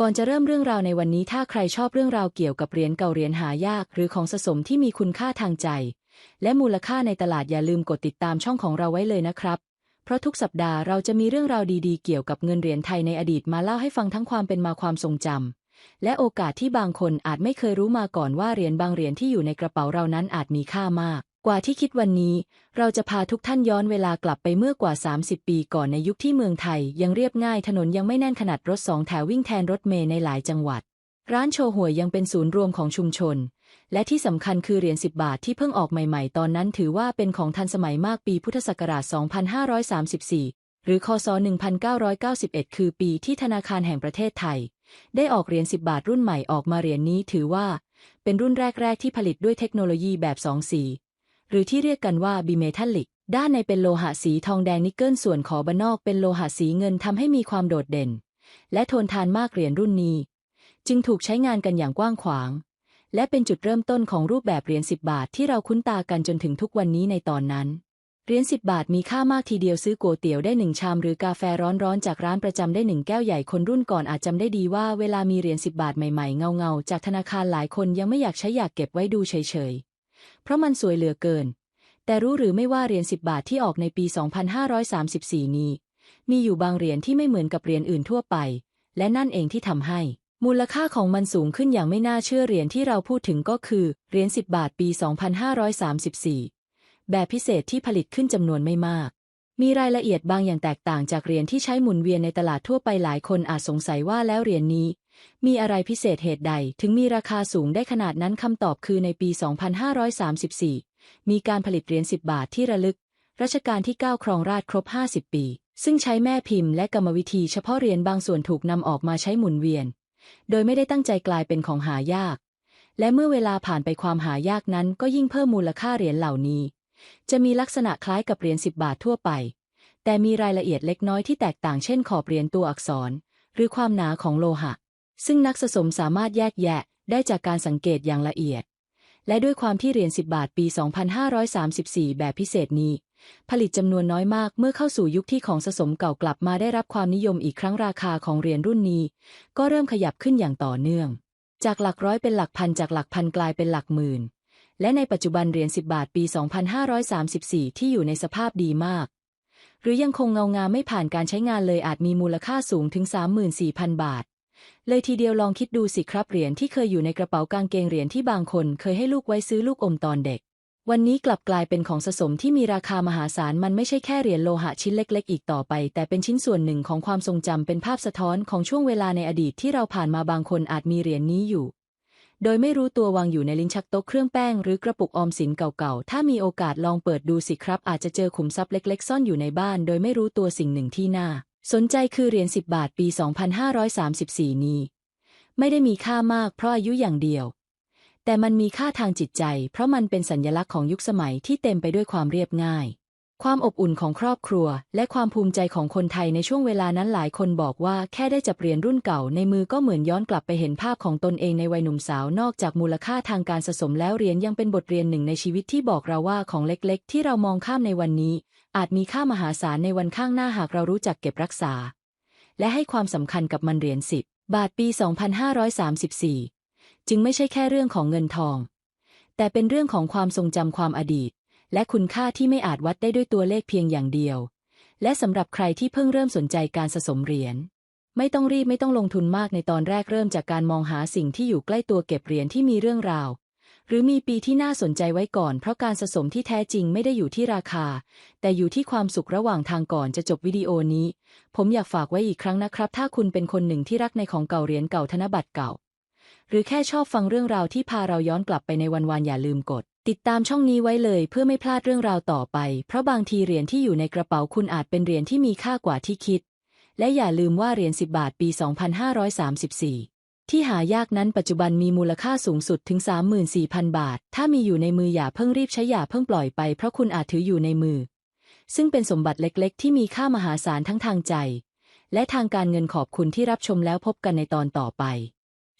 ก่อนจะเริ่มเรื่องราวในวันนี้ถ้าใครชอบเรื่องราวเกี่ยวกับเหรียญเก่าเหรียญหายาก หรือของสะสมที่มีคุณค่าทางใจ และมูลค่าในตลาดอย่าลืมกดติดตามช่องของเราไว้เลยนะครับ เพราะทุกสัปดาห์เราจะมีเรื่องราวดีๆ เกี่ยวกับเงินเหรียญไทยในอดีตมาเล่าให้ฟังทั้งความเป็นมาความทรงจำและโอกาสที่บางคนอาจไม่เคยรู้มาก่อนว่าเหรียญบางเหรียญที่อยู่ในกระเป๋าเรานั้นอาจมีค่ามาก กว่าที่คิดวันนี้ เราจะพาทุกท่านย้อนเวลากลับไปเมื่อกว่า 30 ปีก่อนในยุคที่เมืองไทย ยังเรียบง่ายถนนยังไม่แน่นขนาดรถสองแถววิ่งแทนรถเมล์ในหลายจังหวัด ร้านโชห่วยยังเป็นศูนย์รวมของชุมชน และที่สำคัญคือเหรียญ10 บาทที่เพิ่งออกใหม่ๆ ตอนนั้นถือว่าเป็นของทันสมัยมากปีพุทธศักราช 2534 หรือคศ 1991 คือปีที่ธนาคารแห่งประเทศไทย ได้ออกเหรียญ10 บาทรุ่นใหม่ออกมาเหรียญนี้ถือว่า เป็นรุ่นแรกๆที่ผลิตด้วยเทคโนโลยีแบบสองสี หรือที่เรียกกันว่าบิเมทัลลิก ด้านในเป็นโลหะสีทองแดงนิกเกิลส่วนขอบนอกเป็นโลหะสีเงินทำให้มีความโดดเด่น และทนทานมากเหรียญรุ่นนี้ จึงถูกใช้งานกันอย่างกว้างขวาง และเป็นจุดเริ่มต้นของรูปแบบเหรียญ10 บาทที่เราคุ้นตากันจนถึงทุกวันนี้ในตอนนั้นเหรียญ10 บาทมีค่ามากทีเดียวซื้อก๋วยเตี๋ยวได้หนึ่งชามหรือกาแฟร้อนๆ จากร้านประจำได้หนึ่งแก้วใหญ่คนรุ่นก่อนอาจจำได้ดีว่าเวลามีเหรียญ10 บาทใหม่ๆ เงาๆ จากธนาคารหลายคนยังไม่อยากใช้อยากเก็บไว้ดูเฉย เพราะมันสวยเหลือเกิน แต่รู้หรือไม่ว่าเหรียญ10 บาทที่ออกในปี 2534 นี้ มีอยู่บางเหรียญที่ไม่เหมือนกับเหรียญอื่นทั่วไป และนั่นเองที่ทำให้ มูลค่าของมันสูงขึ้นอย่างไม่น่าเชื่อเหรียญที่เราพูดถึงก็คือเหรียญ10 บาทปี 2534 แบบพิเศษที่ผลิตขึ้นจำนวนไม่มาก มีรายละเอียดบางอย่างแตกต่างจากเหรียญที่ใช้หมุนเวียนในตลาดทั่วไปหลายคนอาจสงสัยว่าแล้วเหรียญนี้ มีอะไรพิเศษเหตุใด ถึงมีราคาสูงได้ขนาดนั้นคำตอบคือในปี 2534 มีการผลิตเหรียญ 10 บาทที่ระลึก รัชกาลที่ 9 ครองราชย์ครบ 50 ปี ซึ่งใช้แม่พิมพ์และกรรมวิธีเฉพาะเหรียญบางส่วนถูกนำออกมาใช้หมุนเวียน โดยไม่ได้ตั้งใจกลายเป็นของหายาก และเมื่อเวลาผ่านไปความหายากนั้นก็ยิ่งเพิ่มมูลค่าเหรียญเหล่านี้ จะมีลักษณะคล้ายกับเหรียญ10 บาททั่วไป แต่มีรายละเอียดเล็กน้อยที่แตกต่างเช่นขอบเหรียญตัวอักษร หรือความหนาของโลหะ ซึ่งนักสะสมสามารถแยกแยะได้จากการสังเกตอย่างละเอียด และด้วยความที่เหรียญ10 บาทปี 2534 แบบพิเศษนี้ ผลิตจำนวนน้อยมากเมื่อเข้าสู่ยุคที่ของสะสมเก่ากลับมาได้รับความนิยมอีกครั้งราคาของเหรียญรุ่นนี้ ก็เริ่มขยับขึ้นอย่างต่อเนื่อง จากหลักร้อยเป็นหลักพันจากหลักพันกลายเป็นหลักหมื่น และในปัจจุบันเหรียญ10 บาทปี 2534 ที่อยู่ในสภาพดีมาก หรือยังคงเงางามไม่ผ่านการใช้งานเลยอาจมีมูลค่าสูงถึง 34,000 บาท เลยทีเดียวลองคิดดูสิครับเหรียญที่เคยอยู่ในกระเป๋ากางเกงเหรียญที่บางคน เคยให้ลูกไว้ซื้อลูกอมตอนเด็ก วันนี้กลับกลายเป็นของสะสมที่มีราคามหาศาลมันไม่ใช่แค่เหรียญโลหะชิ้นเล็ก ๆ อีกต่อไป แต่เป็นชิ้นส่วนหนึ่งของความทรงจำเป็นภาพสะท้อนของช่วงเวลาในอดีตที่เราผ่านมาบางคนอาจมีเหรียญนี้อยู่ โดยไม่รู้ตัววางอยู่ในลิ้นชักโต๊ะเครื่องแป้งหรือกระปุกออมสินเก่าๆ ถ้ามีโอกาสลองเปิดดูสิครับ อาจจะเจอขุมทรัพย์เล็กๆ ซ่อนอยู่ในบ้าน โดยไม่รู้ตัวสิ่งหนึ่งที่น่า สนใจคือเหรียญ10 บาทปี 2534 นี้ ไม่ได้มีค่ามากเพราะอายุอย่างเดียว แต่มันมีค่าทางจิตใจ เพราะมันเป็นสัญญลักษณ์ของยุคสมัยที่เต็มไปด้วยความเรียบง่าย ความอบอุ่นของครอบครัว และความภูมิใจของคนไทยในช่วงเวลานั้นหลายคนบอกว่าแค่ได้จับเหรียญรุ่นเก่าในมือก็เหมือนย้อนกลับไปเห็นภาพของตนเองในวัยหนุ่มสาวนอกจากมูลค่าทางการสะสมแล้วเหรียญยังเป็นบทเรียนหนึ่งในชีวิตที่บอกเราว่าของเล็กๆ ที่เรามองข้ามในวันนี้ อาจมีค่ามหาศาลในวันข้างหน้าหากเรารู้จักเก็บรักษา และให้ความสำคัญกับมันเหรียญสิบบาทปี 2534 จึงไม่ใช่แค่เรื่องของเงินทอง แต่เป็นเรื่องของความทรงจำความอดีต และคุณค่าที่ไม่อาจวัดได้ด้วยตัวเลขเพียงอย่างเดียว และสำหรับใครที่เพิ่งเริ่มสนใจการสะสมเหรียญไม่ต้องรีบไม่ต้องลงทุนมากในตอนแรกเริ่มจากการมองหาสิ่งที่อยู่ใกล้ตัวเก็บเหรียญที่มีเรื่องราว หรือมีปีที่น่าสนใจไว้ก่อนเพราะการสะสมที่แท้จริงไม่ได้อยู่ที่ราคา แต่อยู่ที่ความสุขระหว่างทางก่อนจะจบวิดีโอนี้ ผมอยากฝากไว้อีกครั้งนะครับ ถ้าคุณเป็นคนหนึ่งที่รักในของเก่าเหรียญเก่าธนบัตรเก่า หรือแค่ชอบฟังเรื่องราวที่พาเราย้อนกลับไปในวันวานอย่าลืมกด ติดตามช่องนี้ไว้เลยเพื่อไม่พลาดเรื่องราวต่อไป เพราะบางทีเหรียญที่อยู่ในกระเป๋าคุณอาจเป็นเหรียญที่มีค่ากว่าที่คิด และอย่าลืมว่าเหรียญ10 บาทปี 2534 ที่หายากนั้นปัจจุบันมีมูลค่าสูงสุดถึง 34,000 บาท ถ้ามีอยู่ในมืออย่าเพิ่งรีบใช้อย่าเพิ่งปล่อยไปเพราะคุณอาจถืออยู่ในมือ ซึ่งเป็นสมบัติเล็กๆ ที่มีค่ามหาศาลทั้งทางใจ และทางการเงินขอบคุณที่รับชมแล้วพบกันในตอนต่อไป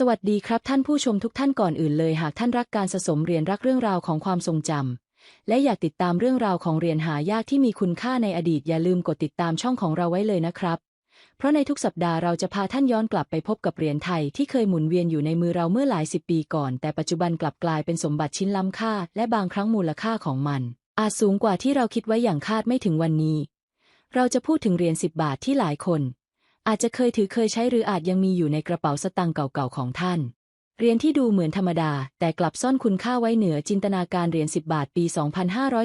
สวัสดีครับท่านผู้ชมทุกท่านก่อนอื่นเลยหากท่านรักการสะสมเหรียญรักเรื่องราวของความทรงจำและอยากติดตามเรื่องราวของเหรียญหายากที่มีคุณค่าในอดีตอย่าลืมกดติดตามช่องของเราไว้เลยนะครับ เพราะในทุกสัปดาห์เราจะพาท่านย้อนกลับไปพบกับเหรียญไทยที่เคยหมุนเวียนอยู่ในมือเราเมื่อหลายสิบปีก่อน แต่ปัจจุบันกลับกลายเป็นสมบัติชิ้นล้ำค่า และบางครั้งมูลค่าของมัน อาจสูงกว่าที่เราคิดไว้อย่างคาดไม่ถึงวันนี้ เราจะพูดถึงเหรียญสิบบาทที่หลายคน อาจจะเคยถือเคยใช้หรืออาจยังมีอยู่ในกระเป๋าสตางค์เก่าๆของท่าน เหรียญที่ดูเหมือนธรรมดา แต่กลับซ่อนคุณค่าไว้เหนือจินตนาการเหรียญ10 บาทปี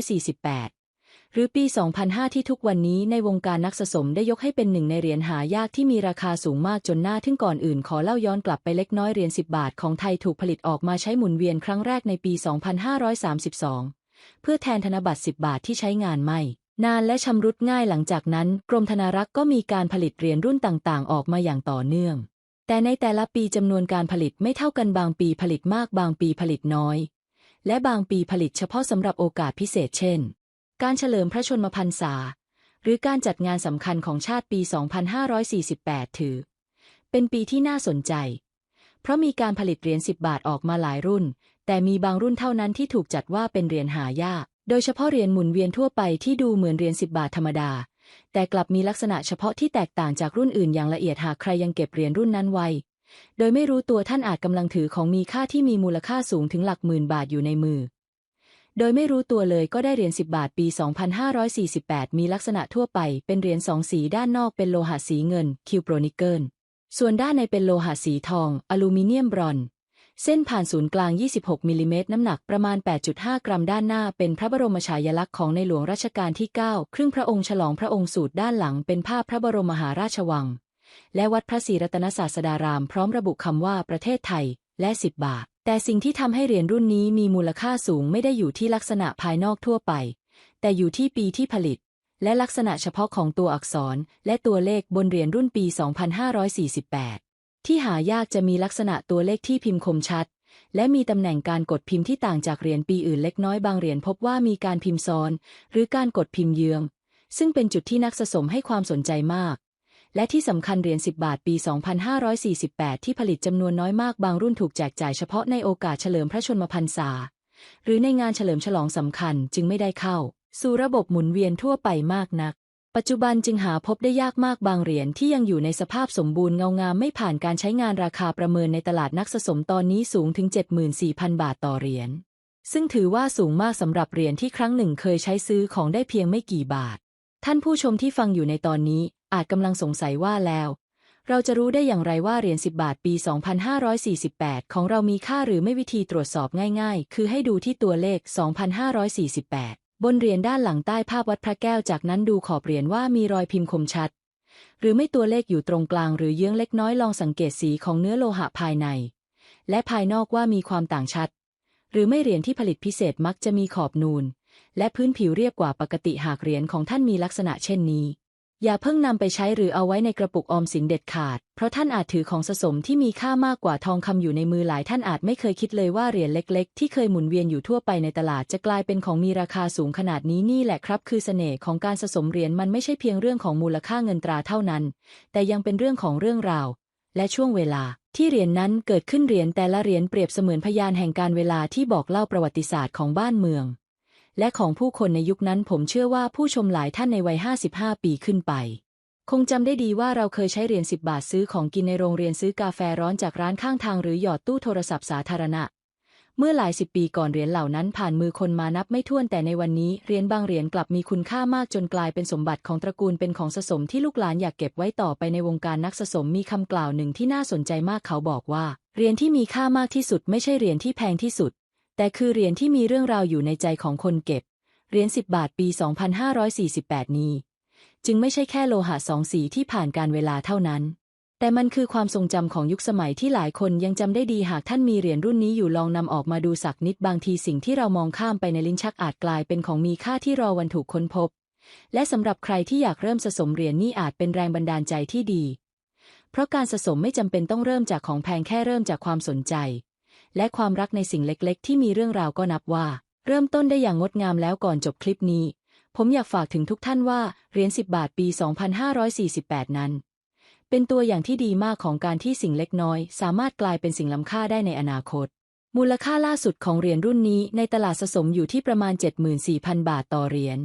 2548 หรือปี 2005 ที่ทุกวันนี้ในวงการนักสะสมได้ยกให้เป็นหนึ่งในเหรียญหายากที่มีราคาสูงมากจนน่าทึ่งก่อนอื่นขอเล่าย้อนกลับไปเล็กน้อยเหรียญ10 บาทของไทยถูกผลิตออกมาใช้หมุนเวียนครั้งแรกในปี 2532 เพื่อแทนธนบัตร10 บาทที่ใช้งานไม่ นานและชำรุดง่ายหลังจากนั้น กรมธนารักษ์ก็มีการผลิตเหรียญรุ่นต่างๆ ออกมาอย่างต่อเนื่อง แต่ในแต่ละปีจำนวนการผลิตไม่เท่ากันบางปีผลิตมากบางปีผลิตน้อย และบางปีผลิตเฉพาะสำหรับโอกาสพิเศษเช่น การเฉลิมพระชนมพรรษา หรือการจัดงานสำคัญของชาติปี 2548 ถือ เป็นปีที่น่าสนใจ เพราะมีการผลิตเหรียญ10 บาทออกมาหลายรุ่น แต่มีบางรุ่นเท่านั้นที่ถูกจัดว่าเป็นเหรียญหายาก โดยเฉพาะเหรียญหมุนเวียนทั่วไปที่ดูเหมือนเหรียญ10 บาทธรรมดา แต่กลับมีลักษณะเฉพาะที่แตกต่างจากรุ่นอื่นอย่างละเอียดหากใครยังเก็บเหรียญรุ่นนั้นไว้ โดยไม่รู้ตัวท่านอาจกำลังถือของมีค่าที่มีมูลค่าสูงถึงหลักหมื่นบาทอยู่ในมือ โดยไม่รู้ตัวเลยก็ได้เหรียญ10 บาทปี 2548 มีลักษณะทั่วไปเป็นเหรียญสองสีด้านนอกเป็นโลหะสีเงิน คิวโปรนิเกิล ส่วนด้านในเป็นโลหะสีทอง อลูมิเนียมบรอนซ์ เส้นผ่านศูนย์กลาง 26 มิลลิเมตร น้ำหนักประมาณ 8.5 กรัมด้านหน้า เป็นพระบรมฉายาลักษณ์ของในหลวงรัชกาลที่ 9 ครึ่งพระองค์ฉลองพระองค์สูตรด้านหลัง เป็นภาพพระบรมมหาราชวัง และวัดพระศรีรัตนศาสดาราม พร้อมระบุคำว่าประเทศไทย และ 10 บาท แต่สิ่งที่ทำให้เหรียญรุ่นนี้มีมูลค่าสูงไม่ได้อยู่ที่ลักษณะภายนอกทั่วไป แต่อยู่ที่ปีที่ผลิต และลักษณะเฉพาะของตัวอักษร และตัวเลขบนเหรียญรุ่นปี 2548 ที่หายากจะมีลักษณะตัวเลขที่พิมพ์คมชัด และมีตำแหน่งการกดพิมพ์ที่ต่างจากเหรียญปีอื่นเล็กน้อยบางเหรียญพบว่ามีการพิมพ์ซ้อน หรือการกดพิมพ์เยือง ซึ่งเป็นจุดที่นักสะสมให้ความสนใจมากและที่สำคัญเหรียญ10 บาทปี 2548 ที่ผลิตจำนวนน้อยมากบางรุ่นถูกแจกจ่ายเฉพาะในโอกาสเฉลิมพระชนมพรรษา หรือในงานเฉลิมฉลองสำคัญจึงไม่ได้เข้า สู่ระบบหมุนเวียนทั่วไปมากนัก ปัจจุบันจึงหาพบได้ยากมากบางเหรียญที่ยังอยู่ในสภาพสมบูรณ์เงางามไม่ผ่านการใช้งานราคาประเมินในตลาดนักสะสมตอนนี้สูงถึง 74,000 บาทต่อเหรียญ ซึ่งถือว่าสูงมากสำหรับเหรียญที่ครั้งหนึ่งเคยใช้ซื้อของได้เพียงไม่กี่บาท ท่านผู้ชมที่ฟังอยู่ในตอนนี้อาจกำลังสงสัยว่าแล้ว เราจะรู้ได้อย่างไรว่าเหรียญ 10 บาทปี 2548 ของเรามีค่าหรือไม่วิธีตรวจสอบง่าย ๆ คือให้ดูที่ตัวเลข 2548 บนเหรียญด้านหลังใต้ภาพวัดพระแก้วจากนั้นดูขอบเหรียญว่ามีรอยพิมพ์คมชัด หรือไม่ตัวเลขอยู่ตรงกลางหรือเยื้องเล็กน้อยลองสังเกตสีของเนื้อโลหะภายใน และภายนอกว่ามีความต่างชัด หรือไม่เหรียญที่ผลิตพิเศษมักจะมีขอบนูน และพื้นผิวเรียบกว่าปกติหากเหรียญของท่านมีลักษณะเช่นนี้ อย่าเพิ่งนำไปใช้หรือเอาไว้ในกระปุกออมสินเด็ดขาด เพราะท่านอาจถือของสะสมที่มีค่ามากกว่าทองคำอยู่ในมือหลายท่านอาจไม่เคยคิดเลยว่าเหรียญเล็กๆ ที่เคยหมุนเวียนอยู่ทั่วไปในตลาดจะกลายเป็นของมีราคาสูงขนาดนี้นี่แหละครับ คือเสน่ห์ของการสะสมเหรียญมันไม่ใช่เพียงเรื่องของมูลค่าเงินตราเท่านั้น แต่ยังเป็นเรื่องของเรื่องราว และช่วงเวลา ที่เหรียญนั้นเกิดขึ้นเหรียญแต่ละเหรียญเปรียบเสมือนพยานแห่งการเวลาที่บอกเล่าประวัติศาสตร์ของบ้านเมือง และของผู้คนในยุคนั้นผมเชื่อว่าผู้ชมหลายท่านในวัย 55 ปีขึ้นไป คงจำได้ดีว่าเราเคยใช้เหรียญ10 บาทซื้อของกินในโรงเรียนซื้อกาแฟร้อนจากร้านข้างทางหรือหยอดตู้โทรศัพท์สาธารณะ เมื่อหลายสิบปีก่อนเหรียญเหล่านั้นผ่านมือคนมานับไม่ถ้วนแต่ในวันนี้เหรียญบางเหรียญกลับมีคุณค่ามากจนกลายเป็นสมบัติของตระกูลเป็นของสะสมที่ลูกหลานอยากเก็บไว้ต่อไปในวงการนักสะสมมีคำกล่าวหนึ่งที่น่าสนใจมากเขาบอกว่าเหรียญที่มีค่ามากที่สุดไม่ใช่เหรียญที่แพงที่สุด แต่คือเหรียญที่มีเรื่องราวอยู่ในใจของคนเก็บ เหรียญ10 บาทปี 2548 นี้ จึงไม่ใช่แค่โลหะสองสีที่ผ่านการเวลาเท่านั้น แต่มันคือความทรงจำของยุคสมัยที่หลายคนยังจำได้ดีหากท่านมีเหรียญรุ่นนี้อยู่ลองนำออกมาดูสักนิดบางทีสิ่งที่เรามองข้ามไปในลิ้นชักอาจกลายเป็นของมีค่าที่รอวันถูกค้นพบ และสำหรับใครที่อยากเริ่มสะสมเหรียญนี่อาจเป็นแรงบันดาลใจที่ดี เพราะการสะสมไม่จำเป็นต้องเริ่มจากของแพงแค่เริ่มจากความสนใจ และความรักในสิ่งเล็กๆ ที่มีเรื่องราวก็นับว่า เริ่มต้นได้อย่างงดงามแล้วก่อนจบคลิปนี้ ผมอยากฝากถึงทุกท่านว่าเหรียญ10 บาทปี 2548 นั้น เป็นตัวอย่างที่ดีมากของการที่สิ่งเล็กน้อย สามารถกลายเป็นสิ่งล้ำค่าได้ในอนาคต มูลค่าล่าสุดของเหรียญรุ่นนี้ในตลาดสะสมอยู่ที่ประมาณ 74,000 บาทต่อเหรียญ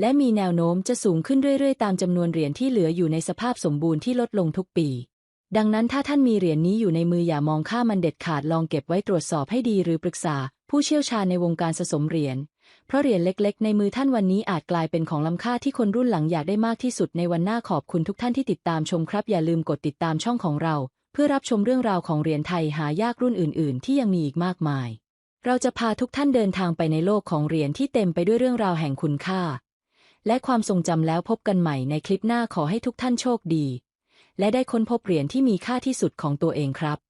และมีแนวโน้มจะสูงขึ้นเรื่อยๆ ตามจำนวนเหรียญที่เหลืออยู่ในสภาพสมบูรณ์ที่ลดลงทุกปี ดังนั้นถ้าท่านมีเหรียญนี้อยู่ในมืออย่ามองข้ามมันเด็ดขาดลองเก็บไว้ตรวจสอบให้ดีหรือปรึกษา ผู้เชี่ยวชาญในวงการสะสมเหรียญเพราะเหรียญเล็กๆ ในมือท่านวันนี้อาจกลายเป็นของล้ำค่าที่คนรุ่นหลังอยากได้มากที่สุดในวันหน้าขอบคุณทุกท่านที่ติดตามชมครับ อย่าลืมกดติดตามช่องของเรา เพื่อรับชมเรื่องราวของเหรียญไทยหายากรุ่นอื่น ๆ ที่ยังมีอีกมากมาย เราจะพาทุกท่านเดินทางไปในโลกของเหรียญที่เต็มไปด้วยเรื่องราวแห่งคุณค่า และความทรงจำแล้วพบกันใหม่ในคลิปหน้าขอให้ทุกท่านโชคดี และได้ค้นพบเหรียญที่มีค่าที่สุดของตัวเองครับ